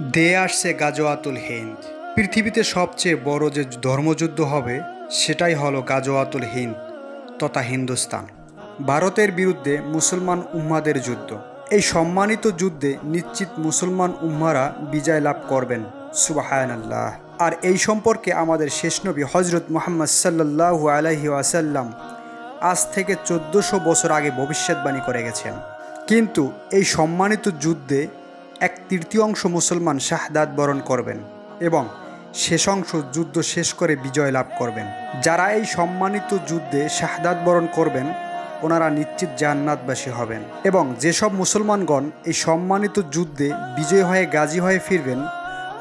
দেয়ে আসছে গাজোয়াতুল হিন্দ। পৃথিবীতে সবচেয়ে বড় যে ধর্মযুদ্ধ হবে, সেটাই হলো গাজোয়াতুল হিন্দ তথা হিন্দুস্তান। ভারতের বিরুদ্ধে মুসলমান উম্মাদের যুদ্ধ। এই সম্মানিত যুদ্ধে নিশ্চিত মুসলমান উম্মারা বিজয় লাভ করবেন। সুবাহান আল্লাহ আর এই সম্পর্কে আমাদের শেষ নবী হজরত মোহাম্মদ সাল্লাহু আলহি আসাল্লাম আজ থেকে চোদ্দোশো বছর আগে ভবিষ্যৎবাণী করে গেছেন। কিন্তু এই সম্মানিত যুদ্ধে এক তৃতীয়াংশ মুসলমান শাহাদাত বরণ করবেন এবং শেষ অংশ যুদ্ধ শেষ করে বিজয় লাভ করবেন। যারা এই সম্মানিত যুদ্ধে শাহাদাত বরণ করবেন, ওনারা নিশ্চিত জান্নাতবাসী হবেন এবং যেসব মুসলমানগণ এই সম্মানিত যুদ্ধে বিজয় হয়ে গাজী হয়ে ফিরবেন,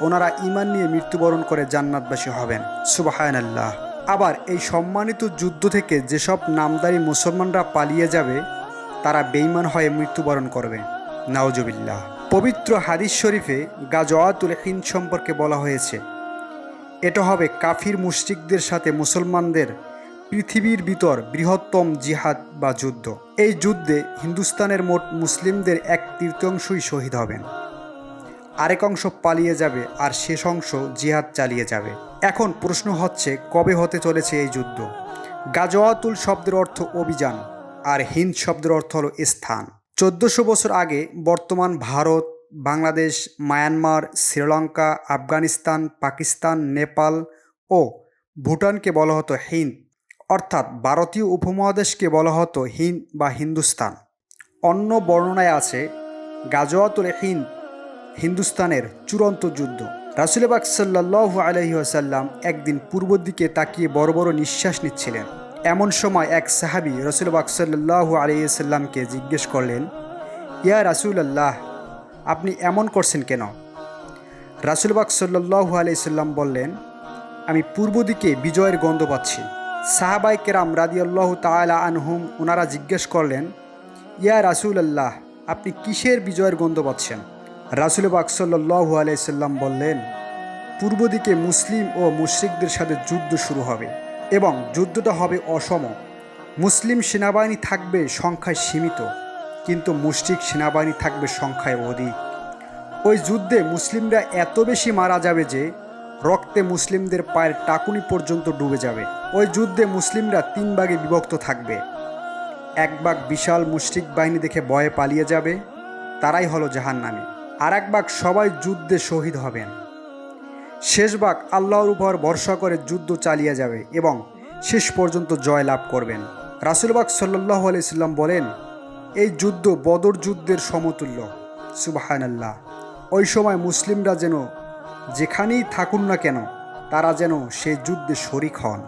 ওনারা ইমান নিয়ে মৃত্যুবরণ করে জান্নাতবাসী হবেন। সুবাহায়ন আল্লাহ আবার এই সম্মানিত যুদ্ধ থেকে যেসব নামদারি মুসলমানরা পালিয়ে যাবে, তারা বেইমান হয়ে মৃত্যুবরণ করবে। নাওজবিল্লাহ পবিত্র হাদিস শরীফে গাজওয়াতুল হিন্দ সম্পর্কে বলা হয়েছে। এটা হবে কাফির মুশরিকদের সাথে মুসলমানদের পৃথিবীর ভিতর বৃহত্তম জিহাদ বা যুদ্ধ। এই যুদ্ধে হিন্দুস্তানের মোট মুসলিমদের এক তৃতীয়াংশই শহীদ হবেন। আরেক অংশ পালিয়ে যাবে আর শেষ অংশ জিহাদ চালিয়ে যাবে। এখন প্রশ্ন হচ্ছে, কবে হতে চলেছে এই যুদ্ধ? গাজওয়াতুল শব্দের অর্থ অভিযান, আর হিন্দ শব্দের অর্থ হলো স্থান। চোদ্দশো বছর আগে বর্তমান ভারত, বাংলাদেশ, মায়ানমার, শ্রীলঙ্কা, আফগানিস্তান, পাকিস্তান, নেপাল ও ভুটানকে বলা হতো হিন্দ। অর্থাৎ ভারতীয় উপমহাদেশকে বলা হতো হিন্দ বা হিন্দুস্তান। অন্য বর্ণনায় আছে গাজওয়াতুল হিন্দ, হিন্দুস্তানের চূড়ান্ত যুদ্ধ। রাসুলবাক সাল্লাহ আলহি আসাল্লাম একদিন পূর্ব দিকে তাকিয়ে বড় বড় নিঃশ্বাস নিচ্ছিলেন। এমন সময় এক সাহাবি রসুলবাক সাল্লাহ আলহিসাল্লামকে জিজ্ঞেস করলেন, ইয়া রাসুলাল্লাহ, আপনি এমন করছেন কেন? রাসুলবাক সাল্লাহু আলাইসাল্লাম বললেন, আমি পূর্ব দিকে বিজয়ের গন্ধ পাচ্ছি। সাহাবাই কেরাম রাদিয়াল্লাহ তালা আনহুম ওনারা জিজ্ঞেস করলেন, ইয়া রাসুল আল্লাহ আপনি কিসের বিজয়ের গন্ধ পাচ্ছেন? রাসুল বাক সাল্লাহু আলাইসাল্লাম বললেন, পূর্ব দিকে মুসলিম ও মুশ্রিকদের সাথে যুদ্ধ শুরু হবে। এবং যুদ্ধটা হবে অসম। মুসলিম সেনাবাহিনী থাকবে সংখ্যায় সীমিত, কিন্তু মুশরিক সেনাবাহিনী থাকবে সংখ্যায় অধিক। ওই যুদ্ধে মুসলিমরা এত বেশি মারা যাবে যে, রক্তে মুসলিমদের পায়ের টাকুনি পর্যন্ত ডুবে যাবে। ওই যুদ্ধে মুসলিমরা তিন ভাগে বিভক্ত থাকবে। এক ভাগ বিশাল মুশরিক বাহিনী দেখে ভয়ে পালিয়ে যাবে, তারাই হলো জাহান্নামী। আর এক ভাগ সবাই যুদ্ধে শহীদ হবেন। শেষ ভাগ আল্লাহর উপর ভরসা করে যুদ্ধ চালিয়ে যাবে এবং শেষ পর্যন্ত জয় লাভ করবেন। রাসুলবাগ সাল্লাহ আলাইসাল্লাম বলেন, এই যুদ্ধ বদর যুদ্ধের সমতুল্য। সুবাহান আল্লাহ ওই সময় মুসলিমরা যেন যেখানেই থাকুন না কেন, তারা যেন সেই যুদ্ধে শরিক হন।